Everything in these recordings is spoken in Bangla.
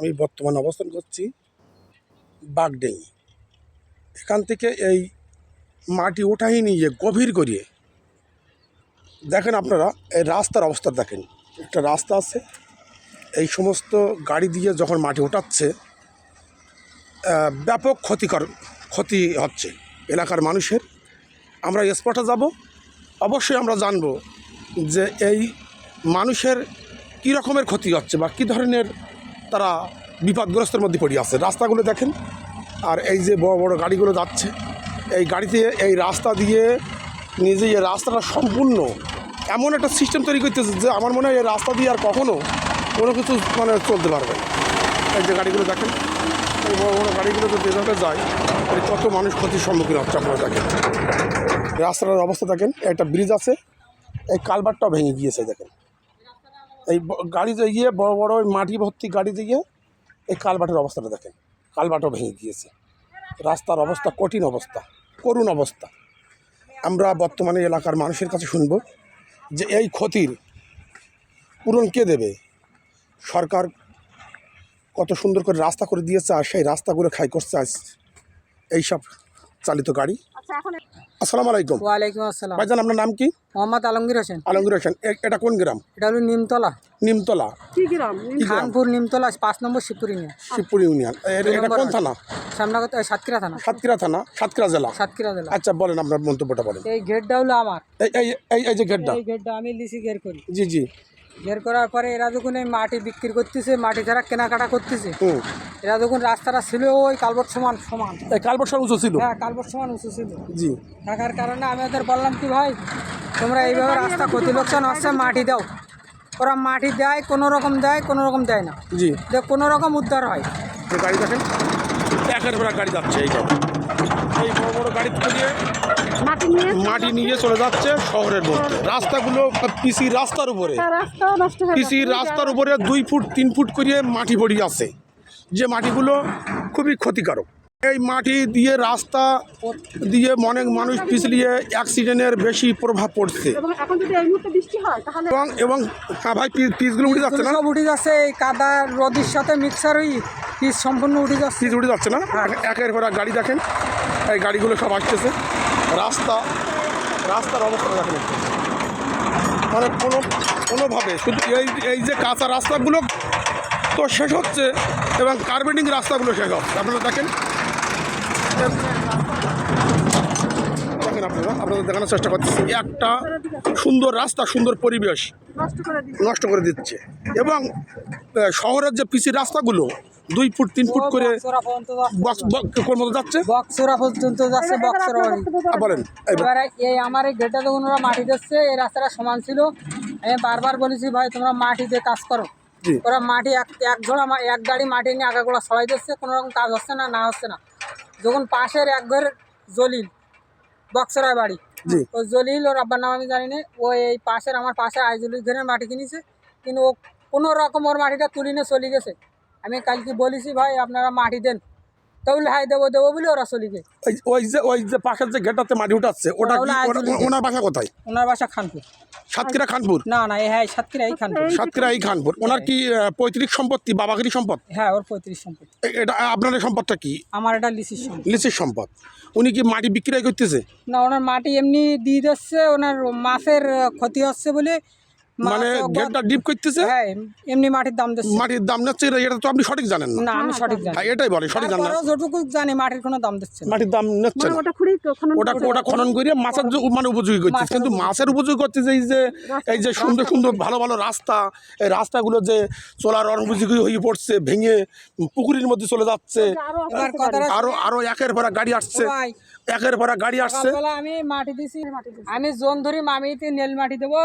আমি বর্তমানে অবস্থান করছি বাগডেঙ্গি এখান থেকে এই মাটি ওঠাই নিয়ে গভীর করিয়ে। দেখেন আপনারা, এই রাস্তার অবস্থা দেখেন। একটা রাস্তা আছে, এই সমস্ত গাড়ি দিয়ে যখন মাটি ওঠাচ্ছে ব্যাপক ক্ষতিকর, ক্ষতি হচ্ছে এলাকার মানুষের। আমরা স্পটে যাব, অবশ্যই আমরা জানব যে এই মানুষের কী রকমের ক্ষতি হচ্ছে বা কী ধরনের তারা বিপদগ্রস্তের মধ্যে পড়ে আছে। রাস্তাগুলো দেখেন, আর এই যে বড় বড় গাড়িগুলো যাচ্ছে, এই গাড়িতে এই রাস্তা দিয়ে নিজে এই রাস্তাটা সম্পূর্ণ এমন একটা সিস্টেম তৈরি করতেছে যে আমার মনে হয় এই রাস্তা দিয়ে আর কখনও কোনো কিছু মানে চলতে পারবে এই যে গাড়িগুলো দেখেন, এই বড় বড় গাড়িগুলো যদি এভাবে যায় কত মানুষ ক্ষতির সম্মুখীন হচ্ছে আপনারা দেখেন। রাস্তাটার অবস্থা দেখেন, একটা ব্রিজ আছে, এই কালবারটাও ভেঙে গিয়েছে দেখেন। এই গাড়িতে গিয়ে বড় বড় ওই মাটি ভর্তি গাড়িতে গিয়ে এই কালবাটের অবস্থাটা দেখেন। কালভার্টও ভেঙে গিয়েছে। রাস্তার অবস্থা কঠিন অবস্থা, করুণ অবস্থা। আমরা বর্তমানে এলাকার মানুষের কাছে শুনব যে এই ক্ষতির পূরণ কে দেবে? সরকার কত সুন্দর করে রাস্তা করে দিয়েছে আর সেই রাস্তাগুলো খাই করছে আজ এইসব চালিত গাড়ি। আসসালামু আলাইকুম। ওয়ালাইকুম আসসালাম। ভাইজান আপনার নাম কি? মোহাম্মদ আলমগীর হোসেন। আলমগীর হোসেন। এটা কোন গ্রাম? এটা হলো নিমতলা। নিমতলা। কি গ্রাম? খানপুর নিমতলা পাঁচ নম্বর শিবপুরি নিয়ে শিবপুর ইউনিয়ন। এটা কোন থানা? সামনাগত সাতক্ষীরা থানা। সাতক্ষীরা থানা সাতক্ষীরা জেলা। সাতক্ষীরা জেলা। আচ্ছা বলেন আপনার মন্তব্যটা বলেন। এই গেটটা হলো আমার। এই এই এই এই যে গেটটা। এই গেটটা আমি লিসি গের করি। জি জি। গের করার পরে এরা যখন এই মাটি বিক্রি করতেছে মাটি ছাড়া কেনাকাটা করতেছে এরা যখন রাস্তাটা ছিল ওই কালবট সমান সমান। এই কালবর্ষার উঁচু ছিল? হ্যাঁ কালবট সমান উঁচু ছিল। জি। থাকার কারণে আমি ওদের বললাম কি ভাই তোমরা এইভাবে রাস্তা ক্ষতি লোকসান হচ্ছে মাটি দাও। ওরা মাটি দেয় কোনো রকম দেয় কোনো রকম দেয় না। জি। যে কোনো রকম উদ্ধার হয়। গাড়ি দেখেন? একের পর গাড়ি যাচ্ছে এই এই বড় বড় গাড়ি থেকে মাটি নিয়ে চলে যাচ্ছে শহরের মধ্যে। রাস্তাগুলো পিসি রাস্তার উপরে। হয়ে পিসি রাস্তার উপরে দুই ফুট তিন ফুট করে মাটি পড়ে আছে। যে মাটিগুলো খুবই ক্ষতিকারক। এই মাটি দিয়ে রাস্তা দিয়ে অনেক মানুষ পিছলিয়ে অ্যাক্সিডেন্টের বেশি প্রভাব পড়ছে। এবং এখন যদি এই মুহূর্তে বৃষ্টি হয় তাহলে এবং হ্যাঁ ভাই পিসগুলো উঠে যাচ্ছে না? সব উঠে যাচ্ছে এই কাদা রদির সাথে মিক্সার হয়ে পিস সম্পূর্ণ উঠে যাচ্ছে। পিস উঠে যাচ্ছে না? একের পর গাড়ি দেখেন। এই গাড়িগুলো সব আসতেছে। রাস্তা রাস্তার অবস্থা দেখেন মানে কোনো কোনোভাবে শুধু এই এই যে কাঁচা রাস্তাগুলো তো শেষ হচ্ছে এবং কার্বেটিং রাস্তাগুলো শেষ হচ্ছে। আপনারা দেখেন। দেখেন আপনারা আপনাদের দেখানোর চেষ্টা করতেছি। একটা সুন্দর রাস্তা সুন্দর পরিবেশ নষ্ট করে দিচ্ছে। এবং শহরের যে পিসি রাস্তাগুলো দুই ফুট তিন ফুট করে মতো যাচ্ছে? বক্সরা পর্যন্ত যাচ্ছে বক্সরা বাড়ি বলেন এই এবারে এই আমার এই গেটটা যখন ওরা মাটি দিচ্ছে এই রাস্তাটা সমান ছিল। আমি বারবার বলেছি ভাই তোমরা মাটি দিয়ে কাজ করো। ওরা মাটি এক এক ঝোড়া মা- এক গাড়ি মাটি নিয়ে আগাগোড়া সবাই দিচ্ছে কোনো রকম কাজ হচ্ছে না না হচ্ছে না। যখন পাশের এক ঘর জলিল বক্সরায় বাড়ি ও জলিল ওর আব্বার নাম আমি জানি না ও এই পাশের আমার পাশে আইজলির ঘরের মাটি কিনেছে কিন্তু ও কোনো রকম ওর মাটিটা তুলি নিয়ে চলে গেছে। আমি কালকে বলেছি ভাই আপনারা মাটি দেন। তাহলে হাই দেবো দেবো বলে ওরা ওই- ওই যে ওই যে পাশের যে গেটাতে মাটি উঠাচ্ছে ওটা কি ওটা- ওনার বাসা কোথায়? ওনার বাসা খানপুর। সাতক্ষীরা খানপুর? না না এই হ্যাঁ সাতক্ষীরা এই খানপুর। সাতক্ষীরা এই খানপুর। ওনার কি আহ, পৈতৃক সম্পত্তি বাবাগিরি সম্পদ? হ্যাঁ ওর পঁয়ত্রিশ সম্পত্তি। এ- এটা আপনার এই সম্পদটা কি? আমার এটা লিসির সম্পত্তি লিচির সম্পদ। উনি কি মাটি বিক্রয় করতেছে? না ওনার মাটি এমনি দিয়ে দিচ্ছে ওনার মাছের আহ, ক্ষতি হচ্ছে বলে মানে গেটটা ডিপ করতেছে? হ্যাঁ এমনি মাটির দাম দিচ্ছে। মাটির দাম নিচ্ছে এটা তো আপনি সঠিক জানেন না। না আমি সঠিক জানি হ্যাঁ, এটাই বলে সঠিক জানেন না। যতটুকু জানি মাটির কোনো দাম দিচ্ছে মাটির দাম নিচ্ছে মানে ওটা খুঁড়ি ওটা ওটা খনন করে মাছের মানে উপযোগী করছে। কিন্তু মাছের উপযোগী করছে এই যে এই যে সুন্দর সুন্দর ভালো ভালো রাস্তা এই রাস্তাগুলো যে চলার অনুপযোগী হয়ে পড়ছে ভেঙে পুকুরের মধ্যে চলে যাচ্ছে। আরও আরও আরও একের পর গাড়ি আসছে। একের পর গাড়ি আসছে। আমি মাটি দিছি। আমি জোন ধরি মামিতে নেল মাটি দেবো।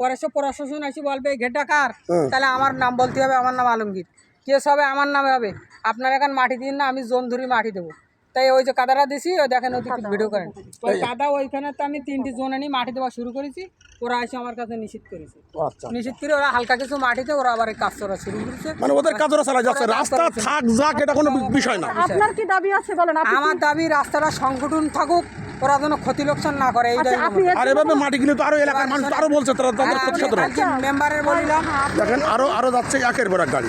পরে সব প্রশাসন এসে বলবে এই ঘেরটা কার? তাহলে আমার নাম বলতে হবে আমার নাম আলমগীর। কেস হবে আমার নামে হবে? আপনার এখন মাটি দিন না আমি জোন ধরি মাটি দেবো। তাই ওই যে কাদাটা দিছি ওই দেখেন ওদিকে ভিডিও করেন। ওই কাদা ওইখানে তো আমি তিনটি জোন এনে মাটি দেওয়া শুরু করেছি ওরা এসে আমার কাছে নিষিদ্ধ করেছে। আচ্ছা। নিষিদ্ধ করে ওরা হালকা কিছু মাটিতে ওরা আবার এই কাজ করা শুরু করেছে। মানে ওদের কাজরা চালা যাচ্ছে। রাস্তা থাক যাক এটা কোনো বিষয় না। আপনার কি দাবি আছে বলেন আমার দাবি রাস্তাটা সংগঠন থাকুক ওরা যেন ক্ষতি লোকসান না করে এইটাই আচ্ছা, আর এভাবে মাটি কিনে তো আরও এলাকার মানুষ আরও বলছে তারা তাদের ক্ষতি মেম্বারের বলিলাম। দেখেন আরও আরও যাচ্ছে একের পর এক গাড়ি।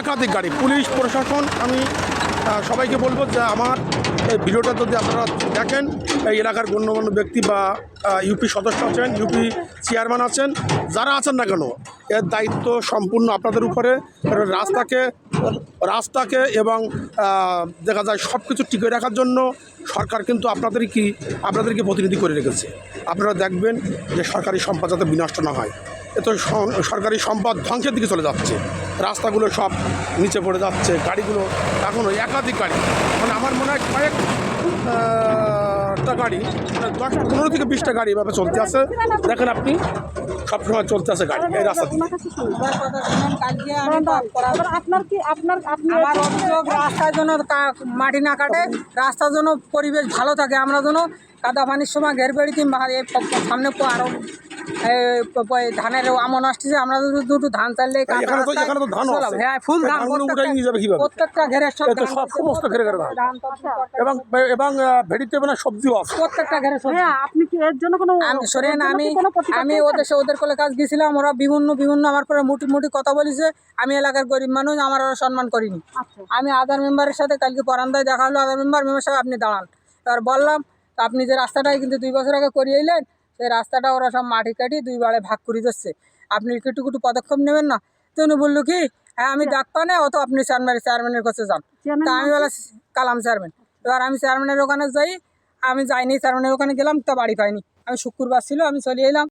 একাধিক গাড়ি। পুলিশ প্রশাসন আমি সবাইকে বলব যে আমার এই ভিডিওটা যদি আপনারা দেখেন এই এলাকার গণ্যমান্য ব্যক্তি বা ইউপি সদস্য আছেন ইউপি চেয়ারম্যান আছেন যারা আছেন না কেন এর দায়িত্ব সম্পূর্ণ আপনাদের উপরে। কারণ রাস্তাকে রাস্তাকে এবং দেখা যায় সব কিছু টিকে রাখার জন্য সরকার কিন্তু আপনাদের কি, আপনাদেরকে প্রতিনিধি করে রেখেছে। আপনারা দেখবেন যে সরকারি সম্পদ যাতে বিনষ্ট না হয়। এ তো সরকারি সম্পদ ধ্বংসের দিকে চলে যাচ্ছে। রাস্তাগুলো সব নিচে পড়ে যাচ্ছে, গাড়িগুলো এখনও একাধিক গাড়ি। মানে আমার মনে হয় কয়েক আহ, টা গাড়ি দশটা দশ পনেরো থেকে বিশটা গাড়ি এভাবে চলতে আছে। দেখেন আপনি সবসময় চলতে আছে গাড়ি এই রাস্তা দিয়ে। আপনার আপনার কি আপনার আমার অভিযোগ রাস্তার জন্য মাটি না কাটে রাস্তার জন্য পরিবেশ ভালো থাকে আমরা যেন কাদা পানির সময় ঘের বেড়িতে সামনে আরও ধানের আমন আসতেছে আমরা দুটো ধান চাললে। হ্যাঁ ফুল ধান প্রত্যেকটা- আছে, সমস্ত ঘেরে। ঘেরে ধান। এবং এবং ভেড়িতে মানে সবজিও আছে। প্রত্যেকটা ঘেরে হ্যাঁ আপনি কি এর জন্য কোনো আমি শোনেন আমি আমি? ওদের সে- ওদের কোলে কাজ গেছিলাম ওরা বিভিন্ন বিভিন্ন আমার পরে মুটি মুটি কথা বলেছে। আমি এলাকার গরিব মানুষ আমার ওরা সম্মান করিনি। আচ্ছা। আমি আধার মেম্বারের সাথে কালকে পরান্দায় দেখা হলো আধার মেম্বার মেম্বার সাহেব আপনি দাঁড়ান। এবার বললাম তা আপনি যে রাস্তাটাই কিন্তু দুই বছর আগে করিয়ে এলেন সেই রাস্তাটা ওরা সব মাটি কাটি দুই বারে ভাগ করে দিচ্ছে। আপনি একটু একটু পদক্ষেপ নেবেন না? তো উনি বলল কি হ্যাঁ আমি ডাক পানে অত আপনি চেয়ারম্যান চেয়ারম্যানের কাছে যান। তা আমি বলা কালাম চেয়ারম্যান এবার আমি চেয়ারম্যানের ওখানে যাই আমি যাইনি চেয়ারম্যানের ওখানে গেলাম তা বাড়ি পাইনি। আমি শুক্রবার ছিল আমি চলে এলাম।